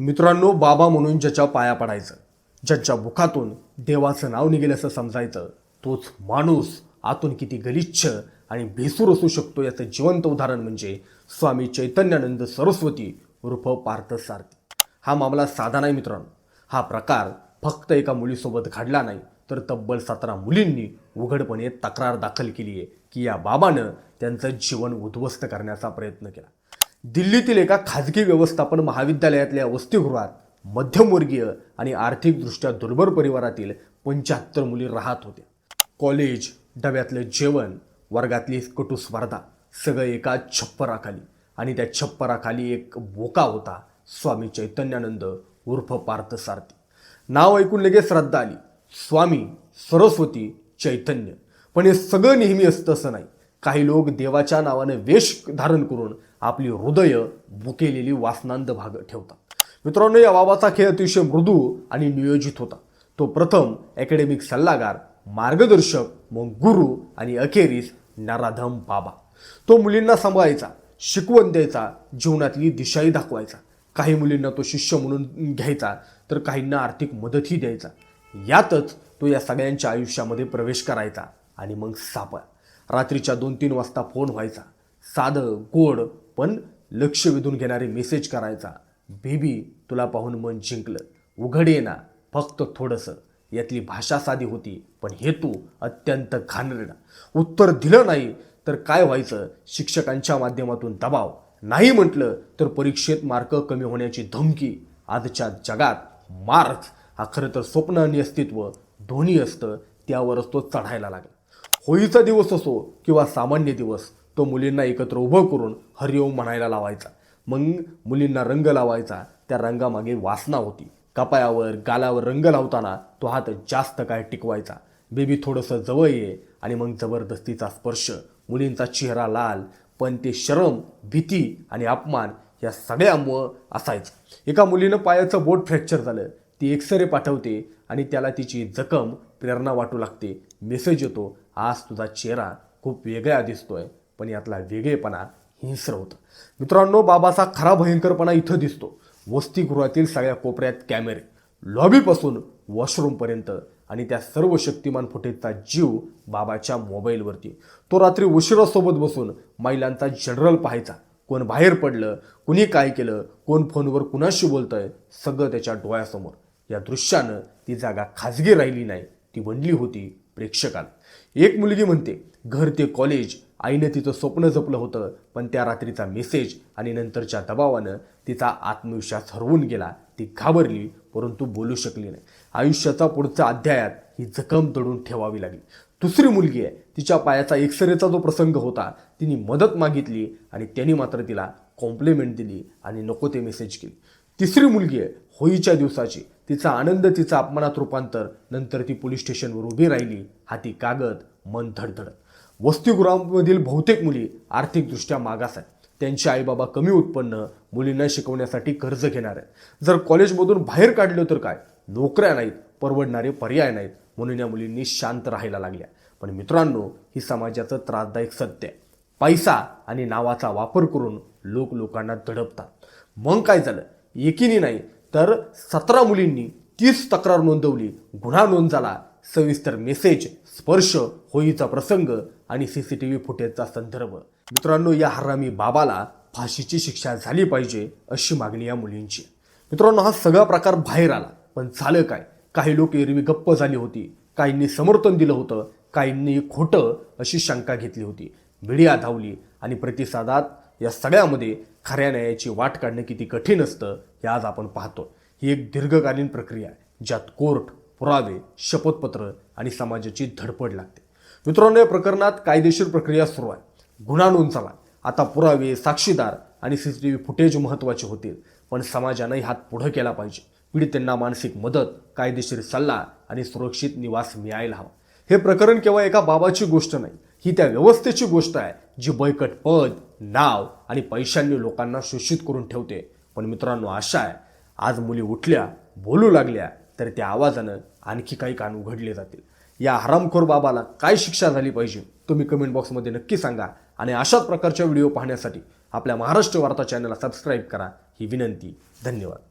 मित्रांनो बाबा म्हणून ज्याच्या पाया पडायचं ज्यांच्या मुखातून देवाचं नाव निघेल असं समजायचं तोच माणूस आतून किती गलिच्छ आणि भेसूर असू शकतो याचं जिवंत उदाहरण म्हणजे स्वामी चैतन्यानंद सरस्वती उर्फ पार्थ सारथी. हा मामला साधा नाही मित्रांनो. हा प्रकार फक्त एका मुलीसोबत घडला नाही तर तब्बल सतरा मुलींनी उघडपणे तक्रार दाखल केली आहे की या बाबानं त्यांचं जीवन उद्ध्वस्त करण्याचा प्रयत्न केला. दिल्लीतील एका खाजगी व्यवस्थापन महाविद्यालयातल्या वसतिगृहात मध्यमवर्गीय आणि आर्थिकदृष्ट्या दुर्बल परिवारातील पंच्याहत्तर मुली राहत होत्या. कॉलेज डब्यातलं जेवण वर्गातली कटू स्पर्धा सगळं एका छप्पराखाली. आणि त्या छप्पराखाली एक बोका होता स्वामी चैतन्यानंद उर्फ पार्थ सारथी नाव ऐकून लगेच श्रद्धा आली. स्वामी सरस्वती चैतन्य. पण हे सगळं नेहमी असतं असं नाही. काही लोक देवाच्या नावाने वेश धारण करून आपली हृदय बुकेलेली वासनांद भाग ठेवतात. मित्रांनो या बाबाचा खेळ अतिशय मृदू आणि नियोजित होता. तो प्रथम अकॅडमिक सल्लागार मार्गदर्शक मग गुरु आणि अखेरीस नराधम बाबा. तो मुलींना सांभाळायचा शिकवण द्यायचा जीवनातली दिशाही दाखवायचा. काही मुलींना तो शिष्य म्हणून घ्यायचा तर काहींना आर्थिक मदतही द्यायचा. यातच तो या सगळ्यांच्या आयुष्यामध्ये प्रवेश करायचा आणि मग सापळ. रात्रीच्या दोन तीन वाजता फोन व्हायचा. साधं गोड पण लक्ष वेधून घेणारे मेसेज करायचा. बेबी तुला पाहून मन जिंकलं. उघड ये ना. फक्त थोडंसं. यातली भाषा साधी होती पण हेतू अत्यंत घाणेरडा. उत्तर दिलं नाही तर काय व्हायचं? शिक्षकांच्या माध्यमातून दबाव. नाही म्हटलं तर परीक्षेत मार्क कमी होण्याची धमकी. आजच्या जगात मार्क्स हा खरं तर स्वप्न आणि अस्तित्व दोन्ही असतं त्यावरच तो चढायला लागला. होळीचा दिवस असो किंवा सामान्य दिवस तो मुलींना एकत्र उभं करून हरिओम म्हणायला लावायचा. मग मुलींना रंग लावायचा. त्या रंगामागे वासना होती. कपायावर गालावर रंग लावताना तो हात जास्त काय टिकवायचा. बेबी थोडंसं जवळ ये आणि मग जबरदस्तीचा स्पर्श मुलींचा चेहरा लाल पण ते शरम भीती आणि अपमान या सगळ्यामुळं असायचं. एका मुलीनं पायाचं बोट फ्रॅक्चर झालं. ती एक्सरे पाठवते आणि त्याला तिची जखम प्रेरणा वाटू लागते. मेसेज येतो आज तुझा चेहरा खूप वेगळा दिसतोय पण यातला वेगळेपणा हिंस्र होतं. मित्रांनो बाबाचा खरा भयंकरपणा इथं दिसतो. वसतिगृहातील सगळ्या कोपऱ्यात कॅमेरे. लॉबीपासून वॉशरूमपर्यंत आणि त्या सर्व शक्तिमान फुटेजचा जीव बाबाच्या मोबाईलवरती. तो रात्री उशिरासोबत बसून महिलांचा जनरल पाहायचा. कोण बाहेर पडलं कुणी काय केलं कोण फोनवर कुणाशी बोलतंय सगळं त्याच्या डोळ्यासमोर. या दृश्यानं ती जागा खाजगी राहिली नाही ती बनली होती प्रेक्षकात. एक मुलगी म्हणते घर ते कॉलेज आईनं तिचं स्वप्न जपलं होतं पण त्या रात्रीचा मेसेज आणि नंतरच्या दबावानं तिचा आत्मविश्वास हरवून गेला. ती घाबरली परंतु बोलू शकली नाही. आयुष्याचा पुढचा अध्यायात ही जखम दडून ठेवावी लागली. दुसरी मुलगी आहे तिच्या पायाचा एक्सरेचा जो प्रसंग होता तिने मदत मागितली आणि त्यांनी मात्र तिला कॉम्प्लिमेंट दिली आणि नको ते मेसेज केली. तिसरी मुलगी आहे होळीच्या दिवसाची तिचा आनंद तिचा अपमानात रूपांतर. नंतर ती पोलीस स्टेशनवर उभी राहिली. हाती कागद मन धडधडत. वसतिगृहामधील बहुतेक मुली आर्थिकदृष्ट्या मागास आहेत. त्यांचे आईबाबा कमी उत्पन्न मुलींना शिकवण्यासाठी कर्ज घेणार आहेत. जर कॉलेजमधून बाहेर काढलं तर काय? नोकऱ्या नाहीत परवडणारे पर्याय नाहीत म्हणून या मुलींनी शांत राहायला लागल्या. पण मित्रांनो ही समाजाचं त्रासदायक सत्य आहे. पैसा आणि नावाचा वापर करून लोक लोकांना दडपतात. मग काय झालं? एकीने नाही तर सतरा मुलींनी तीस तक्रार नोंदवली. गुन्हा नोंद झाला. सविस्तर मेसेज स्पर्श होईचा प्रसंग आणि सी सी टी व्ही फुटेजचा संदर्भ. मित्रांनो या हरामी बाबाला फाशीची शिक्षा झाली पाहिजे अशी मागणी या मुलींची. मित्रांनो हा सगळा प्रकार बाहेर आला. पण झालं काय? काही लोक एरवी गप्प झाली होती. काहींनी समर्थन दिलं होतं. काहींनी खोटं अशी शंका घेतली होती. मीडिया धावली आणि प्रतिसादात या सगळ्यामध्ये खऱ्या न्यायाची वाट काढणं किती कठीण असतं हे आज आपण पाहतो ही एक दीर्घकालीन प्रक्रिया आहे ज्यात कोर्ट पुरावे शपथपत्र आणि समाजाची धडपड लागते. मित्रांनो या प्रकरणात कायदेशीर प्रक्रिया सुरू आहे. गुन्हा नोंद झाला. आता पुरावे साक्षीदार आणि C C T V footage महत्त्वाचे होतील पण समाजानं हात पुढं केला पाहिजे. पीडितांना मानसिक मदत कायदेशीर सल्ला आणि सुरक्षित निवास मिळायला हवा. हे प्रकरण केवळ एका बाबाची गोष्ट नाही ही त्या व्यवस्थेची गोष्ट आहे जी बळकट पद नाव आणि पैशांनी लोकांना शोषित करून ठेवते. पण मित्रांनो आशा आहे आज मुली उठल्या बोलू लागल्या तर त्या आवाजानं आणखी काही कान उघडले जातील. या हरामखोर बाबाला काय शिक्षा झाली पाहिजे तुम्ही कमेंट बॉक्समध्ये नक्की सांगा. आणि अशाच प्रकारच्या व्हिडिओ पाहण्यासाठी आपल्या महाराष्ट्र वार्ता चॅनलला सबस्क्राईब करा. ही विनंती. धन्यवाद.